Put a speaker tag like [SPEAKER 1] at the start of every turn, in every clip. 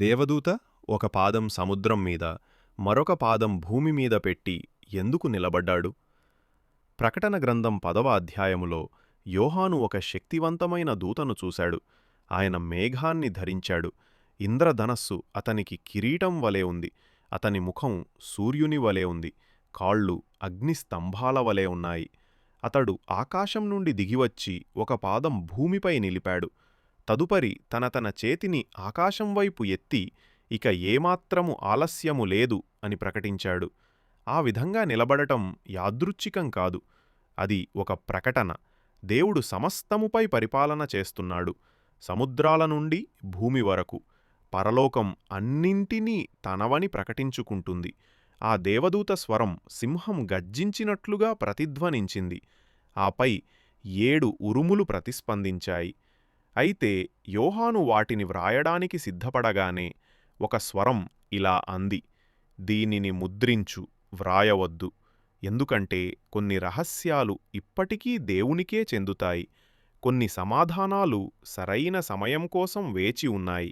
[SPEAKER 1] దేవదూత ఒక పాదం సముద్రం మీద మరొక పాదం భూమి మీద పెట్టి ఎందుకు నిలబడ్డాడు? ప్రకటన గ్రంథం పదవ అధ్యాయములో యోహాను ఒక శక్తివంతమైన దూతను చూశాడు. ఆయన మేఘాన్ని ధరించాడు. ఇంద్రధనస్సు అతనికి కిరీటం వలె ఉంది. అతని ముఖం సూర్యుని వలె ఉంది. కాళ్ళు అగ్నిస్తంభాల వలె ఉన్నాయి. అతడు ఆకాశం నుండి దిగివచ్చి ఒక పాదం భూమిపై నిలిపాడు. తదుపరి తన తన చేతిని ఆకాశం వైపు ఎత్తి ఇక ఏమాత్రము ఆలస్యము లేదు అని ప్రకటించాడు. ఆ విధంగా నిలబడటం యాదృచ్ఛికం కాదు. అది ఒక ప్రకటన. దేవుడు సమస్తముపై పరిపాలన చేస్తున్నాడు. సముద్రాల నుండి భూమి వరకు. పరలోకం అన్నింటినీ తనవని ప్రకటించుకుంటుంది. ఆ దేవదూత స్వరం సింహం గర్జించినట్లుగా ప్రతిధ్వనించింది. ఆపై ఏడు ఉరుములు ప్రతిస్పందించాయి. అయితే యోహాను వాటిని వ్రాయడానికి సిద్ధపడగానే ఒక స్వరం ఇలా అంది దీనిని ముద్రించు వ్రాయవద్దు. ఎందుకంటే కొన్ని రహస్యాలు ఇప్పటికీ దేవునికే చెందుతాయి. కొన్ని సమాధానాలు సరైన సమయం కోసం వేచి ఉన్నాయి.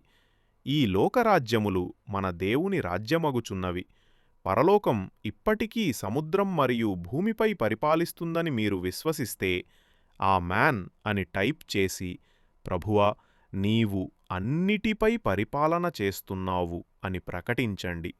[SPEAKER 1] ఈ లోకరాజ్యములు మన దేవుని రాజ్యమగుచున్నవి. పరలోకం ఇప్పటికీ సముద్రం మరియు భూమిపై పరిపాలిస్తుందని మీరు విశ్వసిస్తే ఆ మ్యాన్ అని టైప్ చేసి ప్రభువా నీవు అన్నిటిపై పరిపాలన చేస్తున్నావు అని ప్రకటించండి.